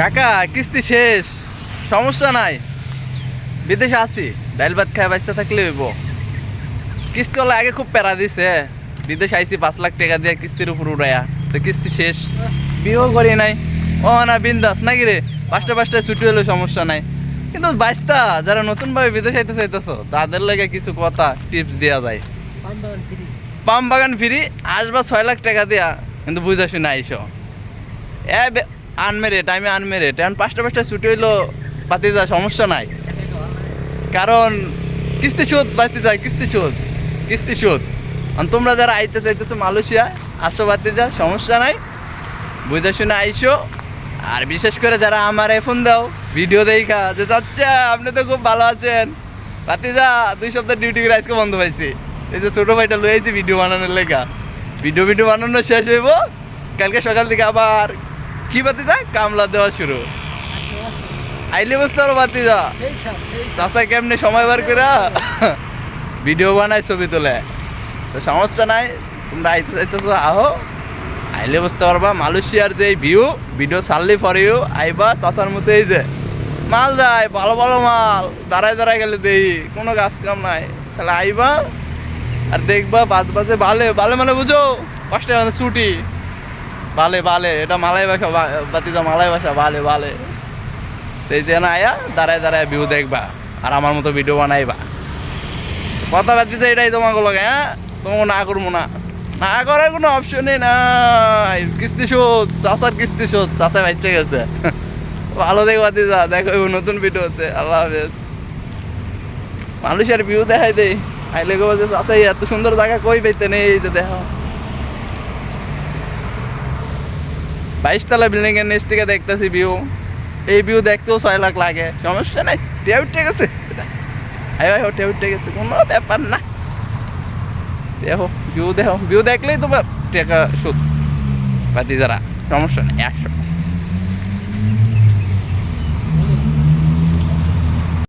কাকা, কিস্তি শেষ। সমস্যা নাই। বিদেশে আছি। ডাইল ভাত খায় বাচ্চা থাকলে হইব। হলে আগে খুব প্যারা দিছে। বিদেশে আইছি পাঁচ লাখ টাকা দিয়ে কিস্তির উপর উড়াইয়া তো কিস্তি শেষ। বিয়েও করি নাই। ও না, বিন্দাস। নাকি রে? পাঁচটা পাঁচটায় ছুটি হলে সমস্যা নাই। কিন্তু বাইস্তা যারা নতুনভাবে বিদেশে আইতে চাইতেছো, তাদের লাগে কিছু কথা, টিপস দেওয়া যায়। পাম বাগান ফিরি। আসবা ছয় লাখ টাকা দিয়া। কিন্তু বুঝা শুনে আইসো। এ আনমেরিট আমি আনমেরিট এখন পাঁচটা পাঁচটা ছুটি হইল পাতি যা সমস্যা নাই। কারণ, কিস্তি সুদ বাতি যায় কিস্তি সুদ কিস্তি সুদ তোমরা যারা আইতে চাইতেছো মালয়েশিয়া, আসো বাতি যা সমস্যা নাই। বুঝে শুনে আইসো। আর বিশেষ করে যারা আমার ফোন দাও ভিডিও দেখা, যে চাচ্ছা আপনি তো খুব ভালো আছেন। বাতিজা, দুই সপ্তাহ ডিউটি করে আজকে বন্ধ পাইছি। এই যে ছোটো ভাইটা লয়ে আইছি ভিডিও বানানোর লেখা ভিডিও ভিডিও বানানো শেষ হইব। কালকে সকাল থেকে আবার কি বাতিজা কামলা দেওয়া শুরু। আইলে বুঝতে পারো বাতিজা চাচা কেমনে সময় বার করে ভিডিও বানায় ছবি তোলে? তো সমস্যা নাই, তোমরা আইতে চাইতেছো, আহো। আইলে বুঝতে পারবা। মালয়েশিয়ার যে ভিউ ভিডিও ছাড়লে পরেও আইবা চাচার মতো এই যে। মাল যায়, ভালো ভালো মাল। দাঁড়ায় দাঁড়ায় গেলে দেই, কোনো কাজ কাম নাই। তাহলে আইবা আর দেখবা পাঁচ বাজে বালে বালে মানে বুঝো। পাঁচটা মানে ছুটি। বালে বালে, এটা মালাই ভাষা বাতিজা মালাই ভাষা, বালে বালে। তো এই যে না, আয়া, দাঁড়ায় দাঁড়ায় ভিউ দেখবা, আর আমার মতো ভিডিও বানাইবা। কথা বাতিতে এটাই তোমাকে লগে হ্যাঁ? তোমাকে না করব না। না করার কোনো অপশনই নাই। কিস্তি শোধ, চাচার কিস্তি শোধ, চাচা বাচ্চা গেছে। ভালো দেখো বাতি যা দেখো নতুন ভিডিওতে আল্লাহ হাফেজ। মানুষের ভিউ দেখাই দেই। আইলে গো যে চাচা এত সুন্দর জায়গা কই পাইতে নেই এই যে দেখো। বাইশ তলা বিল্ডিং এর নিচ থেকে দেখতেছি ভিউ এই ভিউ দেখতেও ছয় লাখ লাগে। সমস্যা নাই টেউ উঠে গেছে। আয় টিয়া উঠে গেছে, কোনো ব্যাপার না। দেখো ভিউ দেখো। ভিউ দেখলেই তোমার টাকা সুদ বা যারা, সমস্যা নেই, একশো।